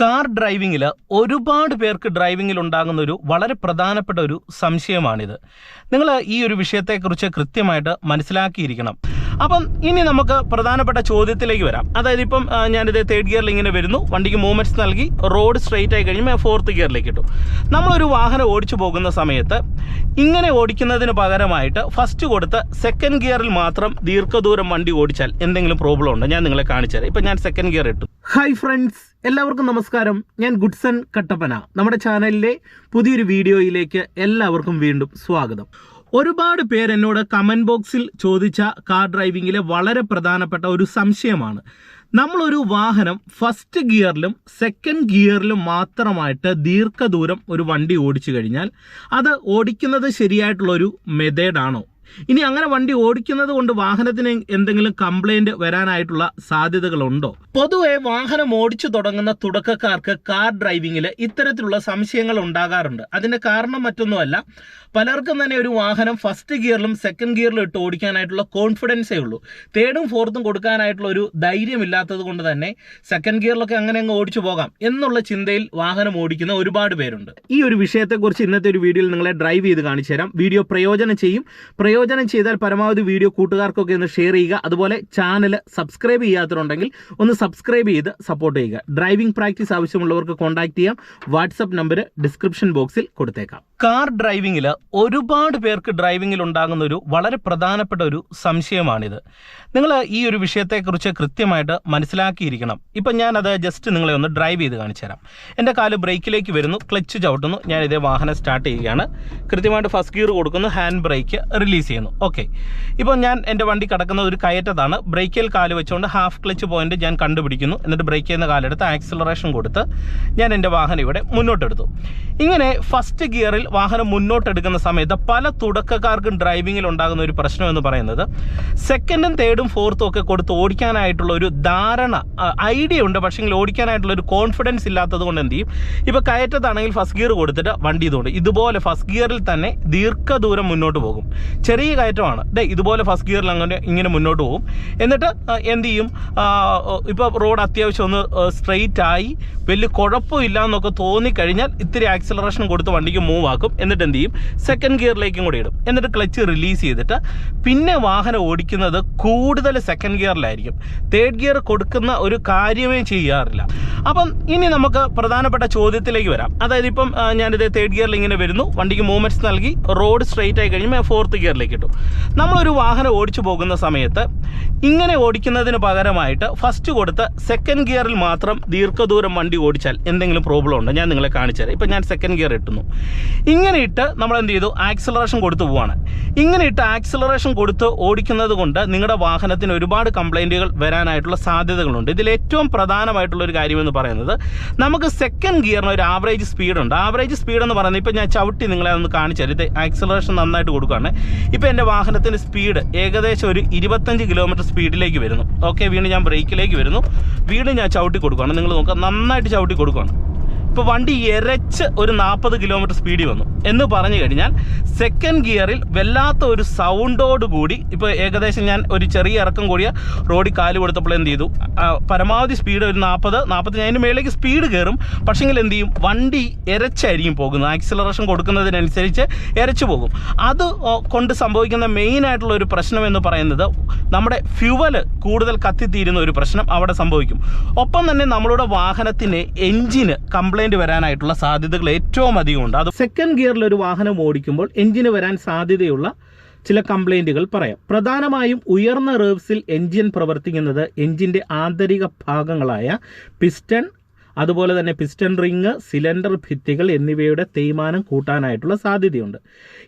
Car ഡ്രൈവിങ്ങിൽ ഒരുപാട് പേർക്ക് ഡ്രൈവിങ്ങിൽ ഉണ്ടാകുന്ന ഒരു വളരെ പ്രധാനപ്പെട്ട ഒരു സംശയമാണിത്. നിങ്ങൾ ഈ ഒരു വിഷയത്തെക്കുറിച്ച് കൃത്യമായിട്ട് മനസ്സിലാക്കിയിരിക്കണം. അപ്പം ഇനി നമുക്ക് പ്രധാനപ്പെട്ട ചോദ്യത്തിലേക്ക് വരാം. അതായത് ഇപ്പം ഞാനിത് തേർഡ് ഗിയറിൽ ഇങ്ങനെ വരുന്നു. വണ്ടിക്ക് മൂവ്മെന്റ്സ് നൽകി റോഡ് സ്ട്രെയിറ്റ് ആയി കഴിയുമ്പോൾ ഫോർത്ത് ഗിയറിലേക്ക് ഇട്ടു. നമ്മളൊരു വാഹനം ഓടിച്ചു പോകുന്ന സമയത്ത് ഇങ്ങനെ ഓടിക്കുന്നതിന് പകരമായിട്ട് ഫസ്റ്റ് കൊടുത്ത് സെക്കൻഡ് ഗിയറിൽ മാത്രം ദീർഘദൂരം വണ്ടി ഓടിച്ചാൽ എന്തെങ്കിലും പ്രോബ്ലം ഉണ്ടോ? ഞാൻ നിങ്ങളെ കാണിച്ചു തരാം. ഇപ്പം ഞാൻ സെക്കൻഡ് ഗിയർ ഇട്ടു. ഹായ് ഫ്രണ്ട്സ് എല്ലാവർക്കും നമസ്കാരം. ഞാൻ ഗുഡ്സൺ കട്ടപ്പന. നമ്മുടെ ചാനലിലെ പുതിയൊരു വീഡിയോയിലേക്ക് എല്ലാവർക്കും വീണ്ടും സ്വാഗതം. ഒരുപാട് പേര് എന്നോട് കമന്റ് ബോക്സിൽ ചോദിച്ച കാർ ഡ്രൈവിങ്ങിലെ വളരെ പ്രധാനപ്പെട്ട ഒരു സംശയമാണ്. നമ്മളൊരു വാഹനം ഫസ്റ്റ് ഗിയറിലും സെക്കൻഡ് ഗിയറിലും മാത്രമായിട്ട് ദീർഘദൂരം ഒരു വണ്ടി ഓടിച്ചു കഴിഞ്ഞാൽ അത് ഓടിക്കുന്നത് ശരിയായിട്ടുള്ളൊരു മെത്തേഡാണോ ഇനി അങ്ങനെ വണ്ടി ഓടിക്കുന്നത് കൊണ്ട് വാഹനത്തിന് എന്തെങ്കിലും കംപ്ലൈന്റ് വരാനായിട്ടുള്ള സാധ്യതകളുണ്ടോ? പൊതുവെ വാഹനം ഓടിച്ചു തുടങ്ങുന്ന തുടക്കക്കാർക്ക് കാർ ഡ്രൈവിംഗിൽ ഇത്തരത്തിലുള്ള സംശയങ്ങൾ ഉണ്ടാകാറുണ്ട്. അതിന്റെ കാരണം മറ്റൊന്നുമല്ല പലർക്കും തന്നെ ഒരു വാഹനം ഫസ്റ്റ് ഗിയറിലും സെക്കൻഡ് ഗിയറിലും ഇട്ട് ഓടിക്കാനായിട്ടുള്ള കോൺഫിഡൻസേ ഉള്ളൂ. തേർഡും ഫോർത്തും കൊടുക്കാനായിട്ടുള്ള ഒരു ധൈര്യമില്ലാത്തത് കൊണ്ട് തന്നെ സെക്കൻഡ് ഗിയറിലൊക്കെ അങ്ങനെ അങ്ങ് ഓടിച്ചു പോകാം എന്നുള്ള ചിന്തയിൽ വാഹനം ഓടിക്കുന്ന ഒരുപാട് പേരുണ്ട്. ഈ ഒരു വിഷയത്തെക്കുറിച്ച് ഇന്നത്തെ ഒരു വീഡിയോയിൽ നിങ്ങളെ ഡ്രൈവ് ചെയ്ത് കാണിച്ചു തരാം വീഡിയോ പ്രയോജനം ചെയ്യും. പ്രയോജനം ചെയ്താൽ പരമാവധി വീഡിയോ കൂട്ടുകാർക്കൊക്കെ ഒന്ന് ഷെയർ ചെയ്യുക. അതുപോലെ ചാനൽ സബ്സ്ക്രൈബ് ചെയ്യാത്തവരുണ്ടെങ്കിൽ ഒന്ന് സബ്സ്ക്രൈബ് ചെയ്ത് സപ്പോർട്ട് ചെയ്യുക. ഡ്രൈവിംഗ് പ്രാക്ടീസ് ആവശ്യമുള്ളവർക്ക് കോൺടാക്ട് ചെയ്യാം. വാട്സപ്പ് നമ്പർ ഡിസ്ക്രിപ്ഷൻ ബോക്സിൽ കൊടുത്തേക്കാം. കാർ ഡ്രൈവിംഗിൽ ഒരുപാട് പേർക്ക് ഡ്രൈവിംഗിൽ ഉണ്ടാകുന്ന ഒരു വളരെ പ്രധാനപ്പെട്ട ഒരു സംശയമാണിത്. നിങ്ങൾ ഈ ഒരു വിഷയത്തെക്കുറിച്ച് കൃത്യമായിട്ട് മനസ്സിലാക്കിയിരിക്കണം. ഇപ്പം ഞാനത് ജസ്റ്റ് നിങ്ങളെ ഒന്ന് ഡ്രൈവ് ചെയ്ത് കാണിച്ചു തരാം. എന്റെ കാൽ ബ്രേക്കിലേക്ക് വരുന്നു ക്ലച്ച് ചവിട്ടുന്നു ഞാൻ ഇതേ വാഹനം സ്റ്റാർട്ട് ചെയ്യുകയാണ്. കൃത്യമായിട്ട് ഫസ്റ്റ് ഗിയർ കൊടുക്കുന്നു ഹാൻഡ് ബ്രേക്ക് റിലീസ് ചെയ്യുന്നു. ഓക്കെ ഇപ്പോൾ ഞാൻ എന്റെ വണ്ടി കിടക്കുന്ന ഒരു കയറ്റത്താണ്. ബ്രേക്കിൽ കാൽ വെച്ചുകൊണ്ട് ഹാഫ് ക്ലച്ച് പോയിന്റ് ഞാൻ കണ്ടുപിടിക്കുന്നു. എന്നിട്ട് ബ്രേക്ക് ചെയ്യുന്ന കാലെടുത്ത് ആക്സിലറേഷൻ കൊടുത്ത് ഞാൻ എന്റെ വാഹനം ഇവിടെ മുന്നോട്ടെടുത്തു. ഇങ്ങനെ ഫസ്റ്റ് ഗിയറിൽ വാഹനം മുന്നോട്ടെടുക്കുന്ന സമയത്ത് പല തുടക്കക്കാർക്കും ഡ്രൈവിങ്ങിൽ ഉണ്ടാകുന്ന ഒരു പ്രശ്നം എന്ന് പറയുന്നത് സെക്കൻഡും തേർഡും ഫോർത്തും ഒക്കെ കൊടുത്ത് ഓടിക്കാനായിട്ടുള്ള ഒരു ധാരണ ഐഡിയ ഉണ്ട്. പക്ഷേ ഓടിക്കാനായിട്ടുള്ള ഒരു കോൺഫിഡൻസ് ഇല്ലാത്തത് കൊണ്ട് എന്ത് ചെയ്യും? ഇപ്പോൾ കയറ്റത്താണെങ്കിൽ ഫസ്റ്റ് ഗിയർ കൊടുത്തിട്ട് വണ്ടി ഇതുകൊണ്ട് ഇതുപോലെ ഫസ്റ്റ് ഗിയറിൽ തന്നെ ദീർഘദൂരം മുന്നോട്ട് പോകും. ചെറിയ കയറ്റമാണ്. ഡേ ഇതുപോലെ ഫസ്റ്റ് ഗിയറിൽ അങ്ങനെ ഇങ്ങനെ മുന്നോട്ട് പോകും. എന്നിട്ട് എന്ത് ചെയ്യും? ഇപ്പോൾ റോഡ് അത്യാവശ്യം ഒന്ന് സ്ട്രെയിറ്റ് ആയി. വലിയ കുഴപ്പമില്ല എന്നൊക്കെ തോന്നിക്കഴിഞ്ഞാൽ ഇത്തിരി ആക്സിലറേഷൻ കൊടുത്ത് വണ്ടിക്ക് മൂവ് ആക്കും. എന്നിട്ട് എന്ത് ചെയ്യും? സെക്കൻഡ് ഗിയറിലേക്കും കൂടി ഇടും. എന്നിട്ട് ക്ലച്ച് റിലീസ് ചെയ്തിട്ട് പിന്നെ വാഹനം ഓടിക്കുന്നത് കൂടുതൽ സെക്കൻഡ് ഗിയറിലായിരിക്കും തേർഡ് ഗിയർ കൊടുക്കുന്ന ഒരു കാര്യമേ ചെയ്യാറില്ല. അപ്പം ഇനി നമുക്ക് പ്രധാനപ്പെട്ട ചോദ്യത്തിലേക്ക് വരാം. അതായത് ഇപ്പം ഞാനിത് തേർഡ് ഗിയറിൽ ഇങ്ങനെ വരുന്നു. വണ്ടിക്ക് മൂവ്മെന്റ്സ് നൽകി. റോഡ് സ്ട്രെയിറ്റ് ആയി കഴിയുമ്പോൾ ഫോർത്ത് ഗിയറിലേക്ക് ഇട്ടു. നമ്മളൊരു വാഹനം ഓടിച്ചു പോകുന്ന സമയത്ത് ഇങ്ങനെ ഓടിക്കുന്നതിന് പകരമായിട്ട് ഫസ്റ്റ് കൊടുത്ത് സെക്കൻഡ് ഗിയറിൽ മാത്രം ദീർഘദൂരം വണ്ടി ഓടിച്ചാൽ എന്തെങ്കിലും പ്രോബ്ലം ഉണ്ടോ? ഞാൻ നിങ്ങളെ കാണിച്ചു തരാം. ഇപ്പം ഞാൻ സെക്കൻഡ് ഗിയർ ഇട്ടുന്നു. ഇങ്ങനെ ഇട്ട് നമ്മൾ എന്ത് ചെയ്തു? ആക്സിലറേഷൻ കൊടുത്തു പോവാണ്. ഇങ്ങനെ ഇട്ട് ആക്സിലറേഷൻ കൊടുത്ത് ഓടിക്കുന്നത് കൊണ്ട് നിങ്ങളുടെ വാഹനത്തിന് ഒരുപാട് കംപ്ലൈന്റുകൾ വരാനായിട്ടുള്ള സാധ്യതകളുണ്ട്. ഇതിൽ ഏറ്റവും പ്രധാനമായിട്ടുള്ള ഒരു കാര്യമെന്ന് പറയുന്നത് നമുക്ക് സെക്കൻഡ് ഗിയറിന് ഒരു ആവറേജ് സ്പീഡുണ്ട് ആവറേജ് സ്പീഡ് എന്ന് പറയുന്നത് ഇപ്പം ഞാൻ ചവിട്ടി നിങ്ങളെ ഒന്ന് കാണിച്ചു തരാം. ഇത് ആക്സിലറേഷൻ നന്നായിട്ട് കൊടുക്കുകയാണ്. ഇപ്പം എന്റെ വാഹനത്തിന്റെ സ്പീഡ് ഏകദേശം ഒരു ഇരുപത്തഞ്ച് കിലോമീറ്റർ സ്പീഡിലേക്ക് വരുന്നു. ഓക്കെ വീണ്ടും ഞാൻ ബ്രേക്കിലേക്ക് വരുന്നു. വീണ്ടും ഞാൻ ചവിട്ടി കൊടുക്കുകയാണ്. നിങ്ങൾ നോക്കുക നന്നായിട്ട് ചവിട്ടി കൊടുക്കുകയാണ്. ഇപ്പോൾ വണ്ടി എരച്ച് ഒരു നാൽപ്പത് കിലോമീറ്റർ സ്പീഡിൽ വന്നു. എന്ന് പറഞ്ഞു കഴിഞ്ഞാൽ സെക്കൻഡ് ഗിയറിൽ വല്ലാത്ത ഒരു സൗണ്ടോട് കൂടി ഇപ്പോൾ ഏകദേശം ഞാൻ ഒരു ചെറിയ ഇറക്കം കൂടിയ റോഡിൽ കാൽ കൊടുത്തപ്പോൾ എന്ത് ചെയ്തു? പരമാവധി സ്പീഡ് ഒരു നാൽപ്പത് നാൽപ്പത്തി അതിന് മേലേക്ക് സ്പീഡ് കയറും പക്ഷെങ്കിൽ എന്ത് ചെയ്യും? വണ്ടി എരച്ചായിരിക്കും പോകുന്നത്. ആക്സിലറേഷൻ കൊടുക്കുന്നതിനനുസരിച്ച് എരച്ചു പോകും. അത് കൊണ്ട് സംഭവിക്കുന്ന മെയിൻ ആയിട്ടുള്ള ഒരു പ്രശ്നം എന്ന് പറയുന്നത് നമ്മുടെ ഫ്യുവൽ കൂടുതൽ കത്തിത്തീരുന്ന ഒരു പ്രശ്നം അവിടെ സംഭവിക്കും. ഒപ്പം തന്നെ നമ്മളുടെ വാഹനത്തിന്റെ എൻജിന് കംപ്ലൈന്റ് വരാനായിട്ടുള്ള സാധ്യതകൾ ഏറ്റവും അധികം ഉണ്ട് അത് സെക്കൻഡ് ഗിയറിൽ ഒരു വാഹനം ഓടിക്കുമ്പോൾ എഞ്ചിന് വരാൻ സാധ്യതയുള്ള ചില കംപ്ലൈന്റുകൾ പറയാം. പ്രധാനമായും ഉയർന്ന റേവ്സിൽ എഞ്ചിൻ പ്രവർത്തിക്കുന്നത് എഞ്ചിന്റെ ആന്തരിക ഭാഗങ്ങളായ പിസ്റ്റൺ അതുപോലെ തന്നെ പിസ്റ്റൺ റിങ് സിലിണ്ടർ ഭിത്തികൾ എന്നിവയുടെ തേയ്മാനം കൂട്ടാനായിട്ടുള്ള സാധ്യതയുണ്ട്.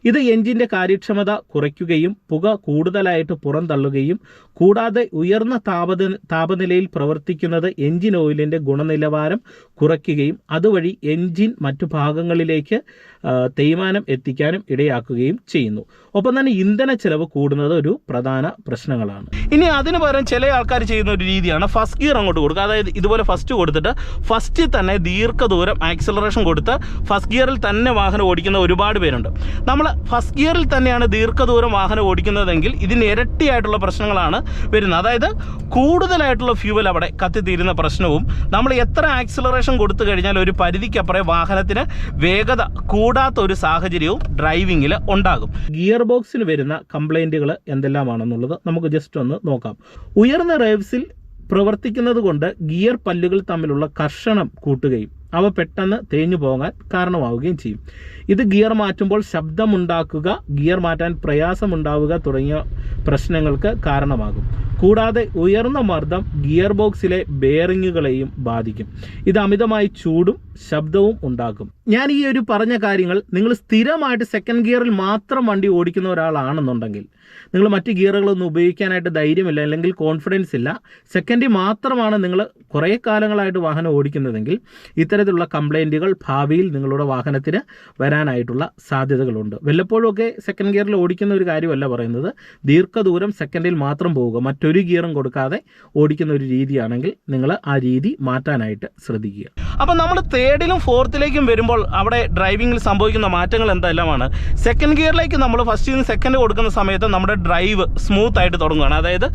ഇത് എഞ്ചിന്റെ കാര്യക്ഷമത കുറയ്ക്കുകയും പുക കൂടുതലായിട്ട് പുറന്തള്ളുകയും കൂടാതെ ഉയർന്ന താപത താപനിലയിൽ പ്രവർത്തിക്കുന്നത് എഞ്ചിൻ ഓയിലിന്റെ ഗുണനിലവാരം കുറയ്ക്കുകയും അതുവഴി എഞ്ചിൻ മറ്റു ഭാഗങ്ങളിലേക്ക് തേയ്മാനം എത്തിക്കാനും ഇടയാക്കുകയും ചെയ്യുന്നു. ഒപ്പം തന്നെ ഇന്ധന ചെലവ് കൂടുന്നത് ഒരു പ്രധാന പ്രശ്നങ്ങളാണ്. ഇനി അതിന് പകരം ചില ആൾക്കാർ ചെയ്യുന്ന ഒരു രീതിയാണ് ഫസ്റ്റ് ഗിയർ അങ്ങോട്ട് കൊടുക്കുക. അതായത് ഇതുപോലെ ഫസ്റ്റ് കൊടുത്തിട്ട് ഫസ്റ്റിൽ തന്നെ ദീർഘദൂരം ആക്സിലറേഷൻ കൊടുത്ത് ഫസ്റ്റ് ഗിയറിൽ തന്നെ വാഹനം ഓടിക്കുന്ന ഒരുപാട് പേരുണ്ട്. നമ്മൾ ഫസ്റ്റ് ഗിയറിൽ തന്നെയാണ് ദീർഘദൂരം വാഹനം ഓടിക്കുന്നതെങ്കിൽ ഇതിന് ഇരട്ടിയായിട്ടുള്ള പ്രശ്നങ്ങളാണ് വരുന്നത്. അതായത് കൂടുതലായിട്ടുള്ള ഫ്യൂവൽ അവിടെ കത്തിത്തീരുന്ന പ്രശ്നവും നമ്മൾ എത്ര ആക്സിലറേഷൻ കൊടുത്തു കഴിഞ്ഞാൽ ഒരു പരിധിക്കപ്പുറം വാഹനത്തിന് വേഗത കൂടാത്ത ഒരു സാഹചര്യവും ഡ്രൈവിങ്ങിൽ ഉണ്ടാകും. ഗിയർ ബോക്സിന് വരുന്ന കംപ്ലൈന്റുകൾ എന്തെല്ലാമാണെന്നുള്ളത് നമുക്ക് ജസ്റ്റ് ഒന്ന് നോക്കാം. ഉയർന്ന റേവ്സിൽ പ്രവർത്തിക്കുന്നത് കൊണ്ട് ഗിയർ പല്ലുകൾ തമ്മിലുള്ള കർഷണം കൂട്ടുകയും അവ പെട്ടെന്ന് തേഞ്ഞു പോകാൻ കാരണമാവുകയും ചെയ്യും. ഇത് ഗിയർ മാറ്റുമ്പോൾ ശബ്ദമുണ്ടാക്കുക ഗിയർ മാറ്റാൻ പ്രയാസമുണ്ടാവുക തുടങ്ങിയ പ്രശ്നങ്ങൾക്ക് കാരണമാകും. കൂടാതെ ഉയർന്ന മർദ്ദം ഗിയർ ബോക്സിലെ ബെയറിങ്ങുകളെയും ബാധിക്കും. ഇത് അമിതമായി ചൂടും ശബ്ദവും ഉണ്ടാക്കും. ഞാൻ ഈ ഒരു പറഞ്ഞ കാര്യങ്ങൾ നിങ്ങൾ സ്ഥിരമായിട്ട് സെക്കൻഡ് ഗിയറിൽ മാത്രം വണ്ടി ഓടിക്കുന്ന ഒരാളാണെന്നുണ്ടെങ്കിൽ നിങ്ങൾ മറ്റ് ഗിയറുകളൊന്നും ഉപയോഗിക്കാനായിട്ട് ധൈര്യമില്ല അല്ലെങ്കിൽ കോൺഫിഡൻസ് ഇല്ല. സെക്കൻഡിൽ മാത്രമാണ് നിങ്ങൾ കുറേ കാലങ്ങളായിട്ട് വാഹനം ഓടിക്കുന്നതെങ്കിൽ ഇത്തരത്തിലുള്ള കംപ്ലൈന്റുകൾ ഭാവിയിൽ നിങ്ങളുടെ വാഹനത്തിന് വരാനായിട്ടുള്ള സാധ്യതകളുണ്ട്. വല്ലപ്പോഴുമൊക്കെ സെക്കൻഡ് ഗിയറിൽ ഓടിക്കുന്ന ഒരു കാര്യമല്ല പറയുന്നത്. ദീർഘദൂരം സെക്കൻഡിൽ മാത്രം പോവുക മറ്റൊരു ഗിയറും കൊടുക്കാതെ ഓടിക്കുന്ന ഒരു രീതിയാണെങ്കിൽ നിങ്ങൾ ആ രീതി മാറ്റാനായിട്ട് ശ്രദ്ധിക്കുക. അപ്പം നമ്മൾ തേർഡിലും ഫോർത്തിലേക്കും വരുമ്പോൾ അവിടെ ഡ്രൈവിംഗിൽ സംഭവിക്കുന്ന മാറ്റങ്ങൾ എന്തെല്ലാമാണ്? സെക്കൻഡ് ഗിയറിലേക്ക് നമ്മൾ ഫസ്റ്റിൽ നിന്ന് സെക്കൻഡ് കൊടുക്കുന്ന സമയത്ത് നമ്മുടെ ഡ്രൈവ് സ്മൂത്ത് ആയിട്ട് തുടങ്ങുകയാണ് അതായത്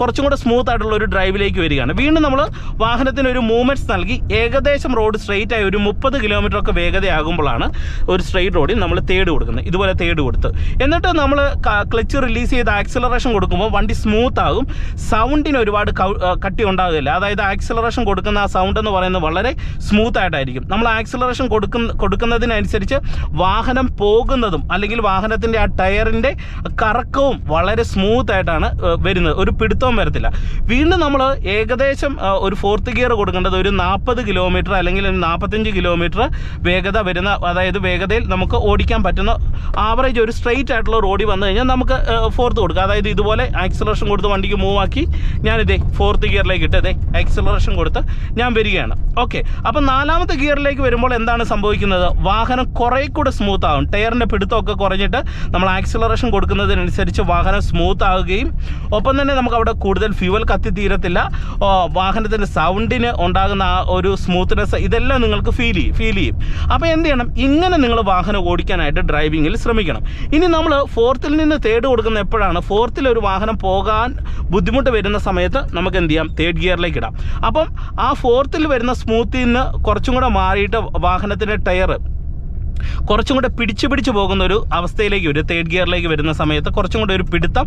കുറച്ചും കൂടെ സ്മൂത്ത് ആയിട്ടുള്ള ഒരു ഡ്രൈവിലേക്ക് വരികയാണ്. വീണ്ടും നമ്മൾ വാഹനത്തിന് ഒരു മൂവ്മെന്റ്സ് നൽകി. ഏകദേശം റോഡ് സ്ട്രെയിറ്റ് ആയി ഒരു മുപ്പത് കിലോമീറ്റർ ഒക്കെ വേഗതയാകുമ്പോഴാണ് ഒരു സ്ട്രെയിറ്റ് റോഡിൽ നമ്മൾ തേട് കൊടുക്കുന്നത്. ഇതുപോലെ തേട് കൊടുത്ത്. എന്നിട്ട് നമ്മൾ ക്ലച്ച് റിലീസ് ചെയ്ത് ആക്സിലറേഷൻ കൊടുക്കുമ്പോൾ വണ്ടി സ്മൂത്ത് ആകും. സൗണ്ടിന് ഒരുപാട് കട്ടി ഉണ്ടാകില്ല. അതായത് ആക്സിലറേഷൻ കൊടുക്കുന്ന ആ സൗണ്ട് എന്ന് പറയുന്നത് വളരെ സ്മൂത്ത് ആയിട്ടായിരിക്കും. നമ്മൾ ആക്സിലറേഷൻ കൊടുക്കുന്ന കൊടുക്കുന്നതിനനുസരിച്ച് വാഹനം പോകുന്നതും അല്ലെങ്കിൽ വാഹനത്തിന്റെ ആ ടയറിന്റെ കറക്കവും വളരെ സ്മൂത്ത് ആയിട്ടാണ് വരുന്നത്. ഒരു പിടുത്തവും വരത്തില്ല. വീണ്ടും നമ്മൾ ഏകദേശം ഒരു ഫോർത്ത് ഗിയർ കൊടുക്കേണ്ടത് ഒരു നാൽപ്പത് കിലോമീറ്റർ അല്ലെങ്കിൽ ഒരു നാൽപ്പത്തഞ്ച് കിലോമീറ്റർ വേഗത വരുന്ന അതായത് വേഗതയിൽ നമുക്ക് ഓടിക്കാൻ പറ്റുന്ന ആവറേജ് ഒരു സ്ട്രെയിറ്റ് ആയിട്ടുള്ള റോഡിൽ വന്നു കഴിഞ്ഞാൽ നമുക്ക് ഫോർത്ത് കൊടുക്കുക അതായത് ഇതുപോലെ ആക്സിലറേഷൻ കൊടുത്ത് വണ്ടിക്ക് മൂവ് ആക്കി ഞാനിതേ ഫോർത്ത് ഗിയറിലേക്ക് ഇട്ട് ഇതേ ആക്സിലറേഷൻ കൊടുത്ത് ഞാൻ വരികയാണ്. ഓക്കെ അപ്പം നാലാമത്തെ ഗിയറിലേക്ക് വരുമ്പോൾ എന്താണ് സംഭവിക്കുന്നത്? വാഹനം കുറേ കൂടെ സ്മൂത്ത് ആകും ടയറിന്റെ പിടുത്തമൊക്കെ കുറഞ്ഞിട്ട് നമ്മൾ ആക്സിലറേഷൻ കൊടുക്കുന്നതിനനുസരിച്ച് വാഹനം സ്മൂത്ത് ആവുകയും ഒപ്പം തന്നെ നമുക്ക് അവിടെ കൂടുതൽ ഫ്യൂവൽ കത്തിത്തീരത്തില്ല വാഹനത്തിന്റെ സൗണ്ടിന് ഉണ്ടാകുന്ന ആ ഒരു സ്മൂത്ത്നെസ് ഇതെല്ലാം നിങ്ങൾക്ക് ഫീൽ ചെയ്യും ഫീൽ ചെയ്യും. അപ്പോൾ എന്ത് ചെയ്യണം? ഇങ്ങനെ നിങ്ങൾ വാഹനം ഓടിക്കാനായിട്ട് ഡ്രൈവിങ്ങിൽ ശ്രമിക്കണം. ഇനി നമ്മൾ ഫോർത്തിൽ നിന്ന് തേർഡ് കൊടുക്കുന്ന എപ്പോഴാണ്? ഫോർത്തിൽ ഒരു വാഹനം പോകാൻ ബുദ്ധിമുട്ട് വരുന്ന സമയത്ത് നമുക്ക് എന്ത് ചെയ്യാം? തേർഡ് ഗിയറിലേക്ക് ഇടാം. അപ്പം ആ ഫോർത്തിൽ വരുന്ന സ്മൂത്തിൽ നിന്ന് കുറച്ചും കൂടെ മാറിയിട്ട് വാഹനത്തിന്റെ ടയർ കുറച്ചും കൂടെ പിടിച്ചു പിടിച്ചു പോകുന്ന ഒരു അവസ്ഥയിലേക്ക് വരും. തേർഡ് ഗിയറിലേക്ക് വരുന്ന സമയത്ത് കുറച്ചും കൂടെ ഒരു പിടുത്തം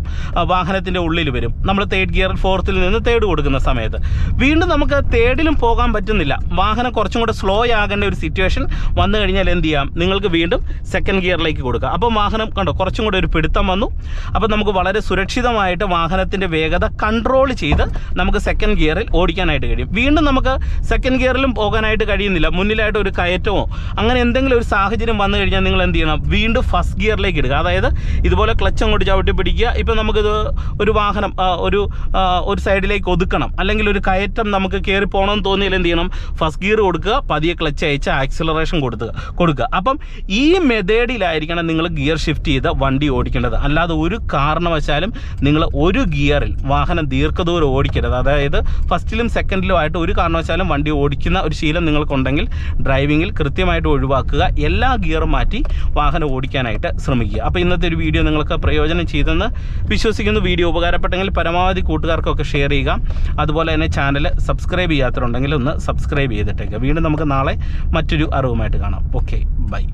വാഹനത്തിന്റെ ഉള്ളിൽ വരും. നമ്മൾ തേർഡ് ഗിയർ ഫോർത്തിൽ നിന്ന് തേർഡ് കൊടുക്കുന്ന സമയത്ത്. വീണ്ടും നമുക്ക് തേർഡിലും പോകാൻ പറ്റുന്നില്ല. വാഹനം കുറച്ചും കൂടെ സ്ലോ ആകേണ്ട ഒരു സിറ്റുവേഷൻ വന്നു കഴിഞ്ഞാൽ എന്ത് ചെയ്യാം? നിങ്ങൾക്ക് വീണ്ടും സെക്കൻഡ് ഗിയറിലേക്ക് കൊടുക്കുക അപ്പോൾ വാഹനം കണ്ടോ കുറച്ചും കൂടെ ഒരു പിടുത്തം വന്നു. അപ്പോൾ നമുക്ക് വളരെ സുരക്ഷിതമായിട്ട് വാഹനത്തിന്റെ വേഗത കൺട്രോൾ ചെയ്ത് നമുക്ക് സെക്കൻഡ് ഗിയറിൽ ഓടിക്കാനായിട്ട് കഴിയും. വീണ്ടും നമുക്ക് സെക്കൻഡ് ഗിയറിലും പോകാനായിട്ട് കഴിയുന്നില്ല. മുന്നിലായിട്ട് ഒരു കയറ്റമോ അങ്ങനെ എന്തെങ്കിലും ഒരു സാഹചര്യം വന്നു കഴിഞ്ഞാൽ നിങ്ങൾ എന്ത് ചെയ്യണം? വീണ്ടും ഫസ്റ്റ് ഗിയറിലേക്ക് ഇടുക. അതായത് ഇതുപോലെ ക്ലച്ച് അങ്ങോട്ട് ചവിട്ടി പിടിക്കുക. ഇപ്പം നമുക്കിത് ഒരു വാഹനം ഒരു ഒരു സൈഡിലേക്ക് ഒതുക്കണം. അല്ലെങ്കിൽ ഒരു കയറ്റം നമുക്ക് കയറി പോകണമെന്ന് തോന്നിയാൽ എന്ത് ചെയ്യണം? ഫസ്റ്റ് ഗിയർ കൊടുക്കുക. പതിയെ ക്ലച്ച് അയച്ച് ആക്സിലറേഷൻ കൊടുക്കുക കൊടുക്കുക. അപ്പം ഈ മെത്തേഡിലായിരിക്കണം നിങ്ങൾ ഗിയർ ഷിഫ്റ്റ് ചെയ്ത് വണ്ടി ഓടിക്കേണ്ടത്. അല്ലാതെ ഒരു കാരണവശാലും നിങ്ങൾ ഒരു ഗിയറിൽ വാഹനം ദീർഘദൂരം ഓടിക്കരുത്. അതായത് ഫസ്റ്റിലും സെക്കൻഡിലും ആയിട്ട് ഒരു കാരണവശാലും വണ്ടി ഓടിക്കുന്ന ഒരു ശീലം നിങ്ങൾക്കുണ്ടെങ്കിൽ ഡ്രൈവിങ്ങിൽ കൃത്യമായിട്ട് ഒഴിവാക്കുക. എല്ലാ ഗിയറും മാറ്റി വാഹനം ഓടിക്കാനായിട്ട് ശ്രമിക്കുക. അപ്പോൾ ഇന്നത്തെ ഒരു വീഡിയോ നിങ്ങൾക്ക് പ്രയോജനം ചെയ്തെന്ന് വിശ്വസിക്കുന്നു. വീഡിയോ ഉപകാരപ്പെട്ടെങ്കിൽ പരമാവധി കൂട്ടുകാർക്കൊക്കെ ഷെയർ ചെയ്യുക. അതുപോലെ തന്നെ ചാനൽ സബ്സ്ക്രൈബ് ചെയ്യാത്തവരുണ്ടെങ്കിൽ ഒന്ന് സബ്സ്ക്രൈബ് ചെയ്തിട്ടേക്കുക വീണ്ടും നമുക്ക് നാളെ മറ്റൊരു അറിവുമായിട്ട് കാണാം. Okay bye